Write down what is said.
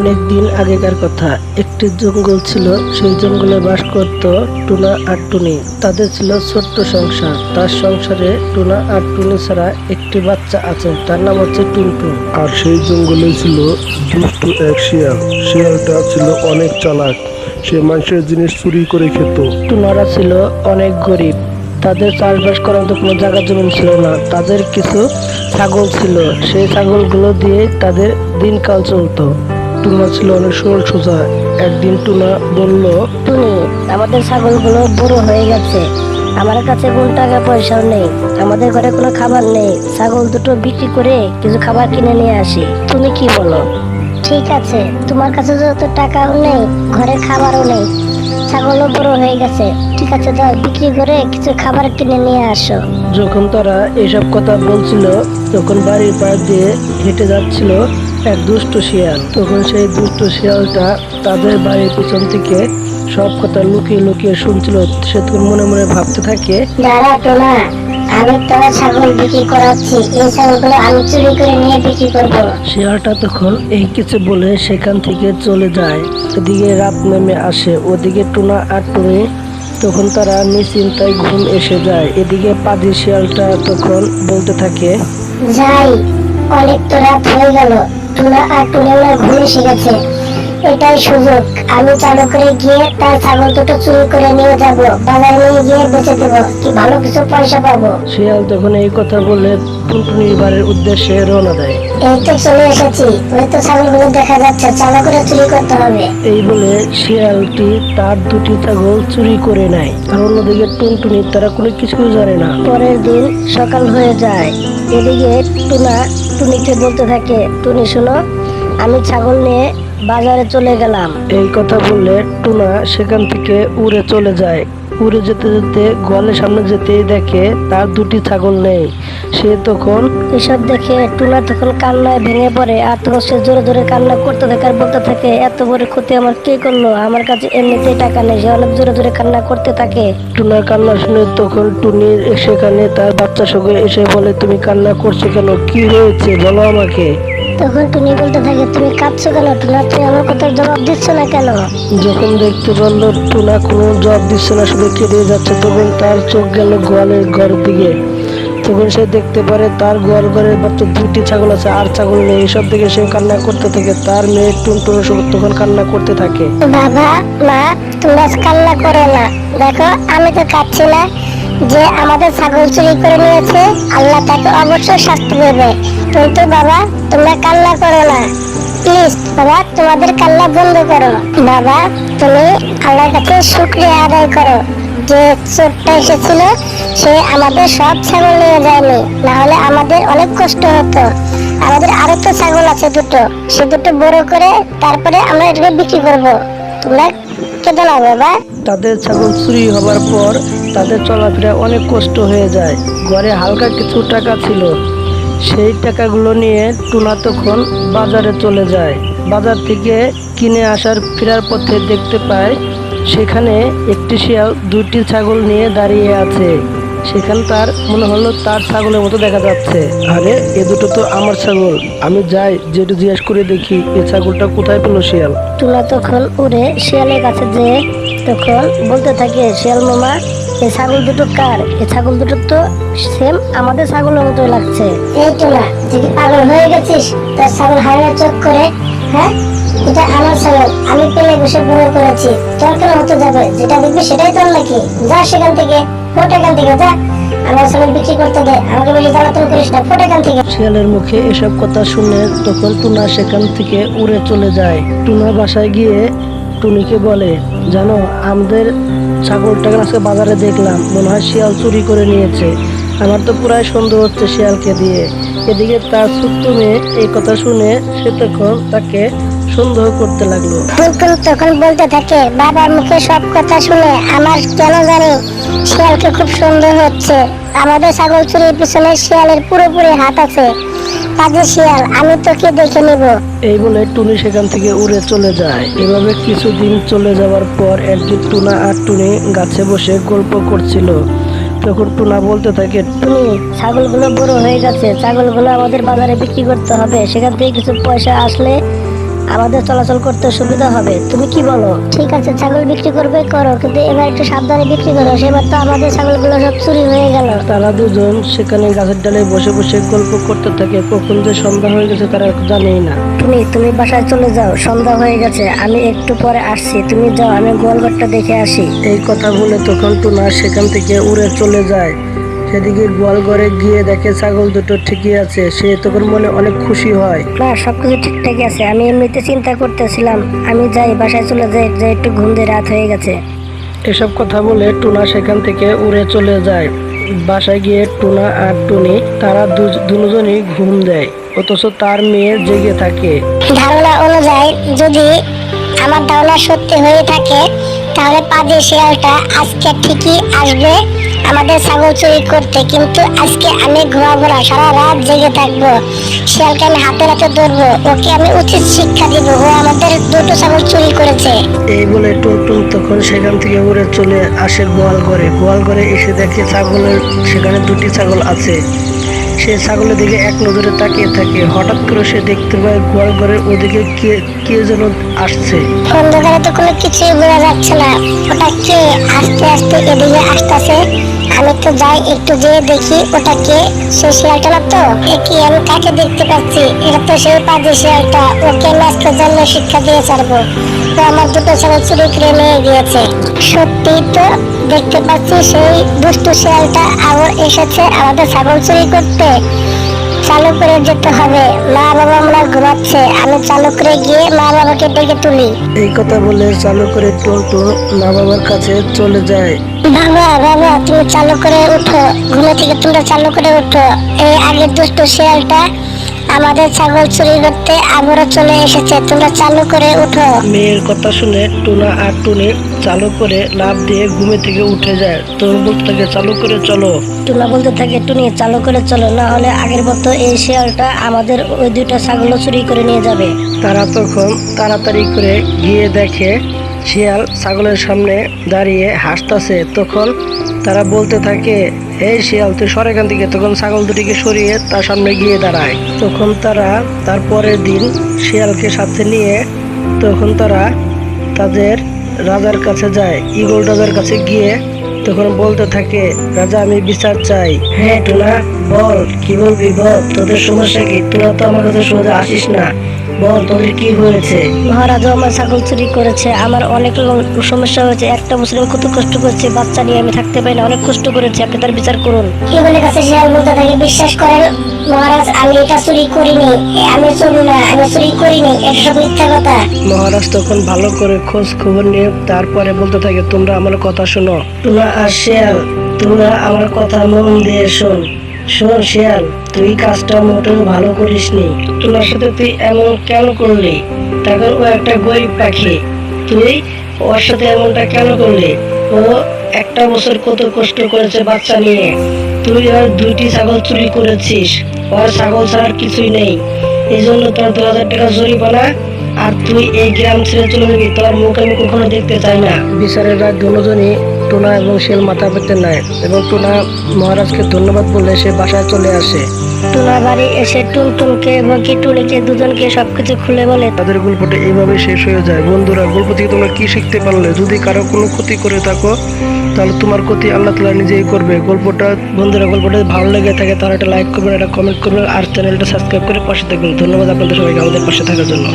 অনেক দিন আগেকার কথা। একটি জঙ্গল ছিল সেই জঙ্গলে বাস করত টুনা আর টুনি। তাদের ছিল ছোট্ট সংসার। তার সংসারে টুনা আর টুনি ছাড়া একটি বাচ্চা আছে তার নাম হচ্ছে টুনটুন আর সেই জঙ্গলে ছিল দুষ্টু এক শিয়াল। শিয়ালটা ছিল অনেক চালাক। সে মানুষের জিনিস চুরি করে খেত। টুনারা ছিল অনেক গরিব। তাদের চাষবাস করার মতো কোনো জায়গা জমি ছিল না। তাদের কিছু ছাগল ছিল। সেই ছাগলগুলো দিয়ে তাদের দিনকাল চলতো। টুনা ছিল অনেক সরল সোজা। একদিন টুনা বলল টুনি আমাদের ছাগলগুলো বুড়ো হয়ে গেছে। আমার কাছে কোন টাকা পয়সাও নেই। আমাদের ঘরে কোনো খাবার নেই। ছাগল দুটো বিক্রি করে কিছু খাবার কিনে নিয়ে আসি। তুমি কি বলো? ঠিক আছে। তোমার কাছে যত টাকাও নেই ঘরে খাবারও নেই। ছাগলও বড় হয়ে গেছে। ঠিক আছে যাও বিক্রি করে কিছু খাবার কিনে নিয়ে আসো। যখন তারা এসব কথা বলছিল তখন বাড়ির পাশ দিয়ে হেঁটে যাচ্ছিল। এক দুষ্ট শিয়াল। তখন সেই দুষ্ট শিয়ালটা তাদের বাড়ির পিছন থেকে সব কথা লুকিয়ে লুকিয়ে শুনছিল। সে তখন মনে মনে ভাবতে থাকে দাঁড়া টোনা আমি তোরা ছাগল বিক্রি করাচ্ছি এই ছাগলগুলো আমি চুরি করে নিয়ে বিক্রি করব। শিয়ালটা তখন এই কিছু বলে সেখান থেকে চলে যায়। এদিকে রাত নেমে আসে ওদিকে টুনা আর টুনি তখন তারা নিশ্চিন্তায় ঘুম এসে যায়। এদিকে পাজি শিয়ালটা তখন বলতে থাকে যাই অনেক তো রাত হয়ে গেল। টুনা আর ঘুরে গেছে এটাই সুযোগ। আমি চালু করে গিয়ে তার ছাগল দুটো চুরি করে নিয়ে যাব। বাজারে নিয়ে গিয়ে বেচে দেবো। কি ভালো কিছু পয়সা পাবো? শিয়াল তখন এই কথা বলে টুনটুনির বাড়ির উদ্দেশ্যে রওনা দেয়। এই তো চলে এসেছি। ওই তো ছাগলগুলো দেখা যাচ্ছে। চালু করে চুরি করতে হবে। এই বলে শিয়ালটি তার দুটি ছাগল চুরি করে নেয়। আর অন্যদিকে টুনটুনি তারা কোনো কিছু জানে না। পরের দিন সকাল হয়ে যায়। এদিকে টুনা টুনিকে বলতে থাকে। টুনি, শোনো, আমি ছাগল নিয়ে বাজারে চলে গেলাম। এই কথা বললে টুনা সেখান থেকে উড়ে চলে যায়। উড়ে যেতে যেতে গোয়ালের সামনে যেতেই দেখে তার দুটি ছাগল নেই। সে তখন এসব দেখে টুনা তখন কান্নায় ভেঙে পড়ে আর তখন সে জোরে জোরে কান্না করতে থাকে আর বলতে থাকে এত বড় ক্ষতি আমার কে করল? আমার কাছে এমনিতেই টাকা নেই। সে অনেক জোরে জোরে কান্না করতে থাকে। টুনার কান্না শুনে তখন টুনির সেখানে তার বাচ্চা সঙ্গে এসে বলে তুমি কান্না করছ কেন? কি হয়েছে? বলো আমাকে। তখন টুনি বলতে থাকে তুমি কাঁদছো কেন? টুনা তুমি আমার কথার জবাব দিচ্ছ না কেন? যখন দেখতে পারল টুনা কোনো জব দিচ্ছে না শুধু কেটে যাচ্ছে তখন তার চোখ গেল গোয়ালের ঘর দিকে। তখন সে দেখতে পারে তার গোয়াল ঘরের মাত্র দুইটি ছাগল আছে, আর ছাগল নেই। এসব দেখে সে কান্না করতে থাকে। তার মেয়ে টুনটুন তখন কান্না করতে থাকে। বাবা, মা, তোমরা কান্না করো না। দেখো, আমি তো কাঁদছি না যে আমাদের ছাগল চুরি করে নিয়েছে। আল্লাহ তাকে অবশ্যই শাস্তি দেবে। কিন্তু বাবা, তোমরা কান্না করো না। প্লিজ, বাবা, তোমাদের কান্না বন্ধ করো। বাবা, তুমি আল্লাহর কাছে শুক্রিয়া আদায় করো। যে চোরটা এসেছিল, সে আমাদের সব ছাগল নিয়ে যায়নি। না হলে আমাদের অনেক কষ্ট হতো। আমাদের আরও তো ছাগল আছে দুটো। সে দুটো বড় করে তারপরে আমরা এটাকে বিক্রি করব। তোমরা কেঁদো না বাবা। তাদের ছাগল চুরি হবার পর তাদের চলাফেরা অনেক কষ্ট হয়ে যায়। ঘরে হালকা কিছু টাকা ছিল। সেই টাকাগুলো নিয়ে টুনা তখন বাজারে চলে যায়। বাজার থেকে কিনে আসার ফেরার পথে দেখতে পায় সেখানে একটি শিয়াল দুটি ছাগল নিয়ে দাঁড়িয়ে আছে। সেখানে তার মনে হলো তার ছাগলের মতো দেখা যাচ্ছে। আরে এ দুটো তো আমার ছাগল। আমি যাই যেটা জিজ্ঞেস করে দেখি এ ছাগলটা কোথায় পেল শিয়াল? তুলা তখন উড়ে শিয়ালের কাছে যে তখন বলতে থাকে শিয়াল মামা এই ছাগল দুটো কার? এই ছাগল দুটো তো সেম আমাদের ছাগলের মতো লাগছে। এই টুনা তুই পাগল হয়ে গেছিস? তোর ছাগল হারিয়ে চোখ করে হ্যাঁ? এটা আমার ছাগল আমি পেলে বসে বড় করেছি। তোর কেন হতে যাবে? যেটা দেখবি সেটাই তোর নাকি? যা সেখান থেকে, ফোট এখান থেকে, যা। আমার ছাগল বিক্রি করতে দে। আমাকে করিস না, ফোট এখান থেকে। শিয়ালের মুখে এসব কথা শুনে তখন টুনা সেখান থেকে উড়ে চলে যায়। টুনা বাসায় গিয়ে টুনিকে বলে, জানো, আমাদের ছাগলটাকে আজকে বাজারে দেখলাম। মনে হয় শিয়াল চুরি করে নিয়েছে। আমার তো পুরাই সন্দেহ হচ্ছে শিয়ালকে দিয়ে। এদিকে তার ছোট্ট মেয়ে এই কথা শুনে সে তখন তাকে সন্দেহ করতে লাগল। ফুলকুল তখন বলতে থাকে বাবার মুখে সব কথা শুনে আমার কেন জানি শিয়ালকে খুব সন্দেহ হচ্ছে। আমাদের ছাগল চুরির পিছনে শিয়ালের পুরোপুরি হাত আছে। কাজে শিয়াল আমি তোকে দেখে নিব। এই বলে টুনি সেখান থেকে উড়ে চলে যায়। এভাবে কিছুদিন চলে যাওয়ার পর একদিন টুনা আর টুনি গাছে বসে গল্প করছিল। তখন টুনা বলতে থাকে তুমি ছাগলগুলো বড় হয়ে গেছে। ছাগলগুলো আমাদের বাজারে বিক্রি করতে হবে। সেখান থেকে কিছু পয়সা আসলে আমাদের চলাচল করতে সুবিধা হবে। তুমি কি বলো? ঠিক আছে ছাগল বিক্রি করবে করো। কিন্তু এবার একটু সাবধানে বিক্রি করো সেবার তো আমাদের ছাগলগুলো সব চুরি হয়ে গেল। তারা দুজন সেখানে গাছের ডালে বসে বসে গল্প করতে থাকে কখন যে সন্ধ্যা হয়ে গেছে তারা জানেই না। তুমি তুমি বাসায় চলে যাও সন্ধ্যা হয়ে গেছে আমি একটু পরে আসছি তুমি যাও আমি গোয়ালঘরটা দেখে আসি। এই কথা বলে তখন টুনা সেখান থেকে উড়ে চলে যায়। সেদিকে গোয়াল ঘরে গিয়ে দেখে ছাগল দুটো ঠিকই আছে সে তখন মনে অনেক খুশি হয়। না সবকিছু ঠিকঠাকই আছে আমি এমনিতে চিন্তা করতেছিলাম আমি যাই বাসায় চলে যাই যে একটু ঘুম দিয়ে রাত হয়ে গেছে। এসব কথা বলে টুনা সেখান থেকে উড়ে চলে যায়। বাসায় গিয়ে টুনা আর টুনি তারা দুজনই ঘুম দেয় অথচ তার মেয়ে জেগে থাকে। ধারণা অনুযায়ী যদি আমার ধারণা সত্যি হয়ে থাকে তাহলে পাদে শিয়ালটা আজকে ঠিকই আসবে। আমাদের ছাগল চুরি করতে, কিন্তু আজকে আমি ঘুমাবো না, সারা রাত জেগে থাকব। শিয়ালকে আমি হাতে হাতে ধরবো, ওকে আমি উচিত শিক্ষা দিব, ও আমাদের দুটো ছাগল চুরি করেছে। এই বলে টুনটুন তখন সেখান থেকে উড়ে চলে আসে গোয়াল ঘরে। গোয়াল ঘরে এসে দেখে ছাগলের সেখানে দুটি ছাগল আছে। সে ছাগলের দিকে এক নজরে তাকিয়ে থাকে। হঠাৎ করে সে দেখতে পায় গোয়াল ঘরের ওদিকে কে কে যেন আসছে। অন্ধকারে তো কোনো কিছুই বোঝা যাচ্ছে না। ওটা কে? আস্তে আস্তে এদিকে আসতেছে। আমি তো যাই একটু যেয়ে দেখি ওটা কে? সে শিয়ালটা না তো? কি, আমি কাকে দেখতে পাচ্ছি? এটা তো সেই পাজি শিয়ালটা। ওকে আমি জন্য শিক্ষা দিয়ে ছাড়বো। তো আমার দুটো ছেলে চুরি করে নিয়ে গিয়েছে সত্যি তো দেখতে পাচ্ছি সেই দুষ্টু শিয়ালটা। আবার এসেছে আমাদের ছাগল চুরি করতে। চালু করে যেতে হবে। মা বাবা আমরা ঘুমাচ্ছে আমি চালু করে গিয়ে মা বাবাকে ডেকে তুলি। এই কথা বলে চালু করে টুনটুন মা বাবার কাছে চলে যায়। বাবা বাবা তুমি চালু করে উঠো। ঘুমে থেকে তোমরা চালু করে উঠো। এই আগের দুষ্ট শিয়ালটা আমাদের ছাগল চুরি করতে আবারও চলে এসেছে। তোমরা চালু করে উঠো। মেয়ের কথা শুনে টুনা আর টুনি চালু করে লাভ দিয়ে ঘুমে থেকে উঠে যায়। তো বলতে চালু করে চলো। টুনা বলতে থাকে টুনি চালু করে চলো না হলে আগের মতো এই শিয়ালটা আমাদের ওই দুইটা ছাগল চুরি করে নিয়ে যাবে। তারা তখন তাড়াতাড়ি করে গিয়ে দেখে শিয়াল ছাগলের সামনে দাঁড়িয়ে হাসতাছে। তখন তারা বলতে থাকে এই শিয়াল তুই সর এখান থেকে। তখন ছাগল দুটিকে সরিয়ে তার সামনে গিয়ে দাঁড়ায়। তখন তারা তার পরের দিন শিয়ালকে সাথে নিয়ে তখন তারা তাদের রাজার কাছে যায় ইগল রাজার কাছে গিয়ে তখন বলতে থাকে, রাজা, আমি বিচার চাই। হ্যাঁ টুনা বল, কি বলবি বল? তোদের সমস্যা কি? তোরা তো আমার কাছে সোজা আসিস না। বল কি হয়েছে? মহারাজা আমার ছাগল চুরি করেছে। আমার অনেক রকম সমস্যা হয়েছে। একটা বছর আমি কত কষ্ট করছি। বাচ্চা নিয়ে আমি থাকতে পারি না। অনেক কষ্ট করেছি। আপনি তার বিচার করুন। ইগলের কাছে শিয়াল বলতে থাকে বিশ্বাস করেন? মহারাজ আমি এটা চুরি করিনি। আমি চুরি না। আমি চুরি করিনি। এটা সব মিথ্যা কথা। মহারাজ তখন ভালো করে খোঁজ খবর নিয়ে তারপরে বলতে থাকে তোমরা আমার কথা শোনো। তোমরা আর শিয়াল তোমরা আমার কথা মন দিয়ে শোন। শোন শিয়াল, তুই কাজটা মোটেও ভালো করিসনি। তোমার সাথে তুই এমন কেন করলি? তখন ও একটা গরিব পাখি। তুই ওর সাথে এমনটা কেন করলি? ও একটা বছর কত কষ্ট করেছে বাচ্চা নিয়ে। তুই আর দুইটি ছাগল চুরি করেছিস। ওর ছাগল ছাড়ার কিছুই নেই। এই জন্য তোর দু হাজার টাকা জরিমানা। আর তুই এই গ্রাম ছেড়ে চলে যাবি, তোর মুখ আমি কখনো দেখতে চাই না। বিচারেরা দুজনই টোনা এবং শেল মাথা পেতে নেয় এবং টোনা মহারাজকে ধন্যবাদ বলে সে বাসায় চলে আসে। টুনা বাড়ি এসে টুনটুনকে এবং কি টুনিকে দুজনকে সবকিছু খুলে বলে। তাদের গল্পটা এইভাবে শেষ হয়ে যায়। বন্ধুরা গল্প থেকে তোমরা কি শিখতে পারলে? যদি কারও কোনো ক্ষতি করে থাকো তাহলে তোমার ক্ষতি আল্লাহ তালা নিজেই করবে। গল্পটা বন্ধুরা গল্পটা ভালো লেগে থাকে তাহলে একটা লাইক করবেন একটা কমেন্ট করবেন আর চ্যানেলটা সাবস্ক্রাইব করে পাশে থাকবেন। ধন্যবাদ আপনাদের সবাইকে আমাদের পাশে থাকার জন্য।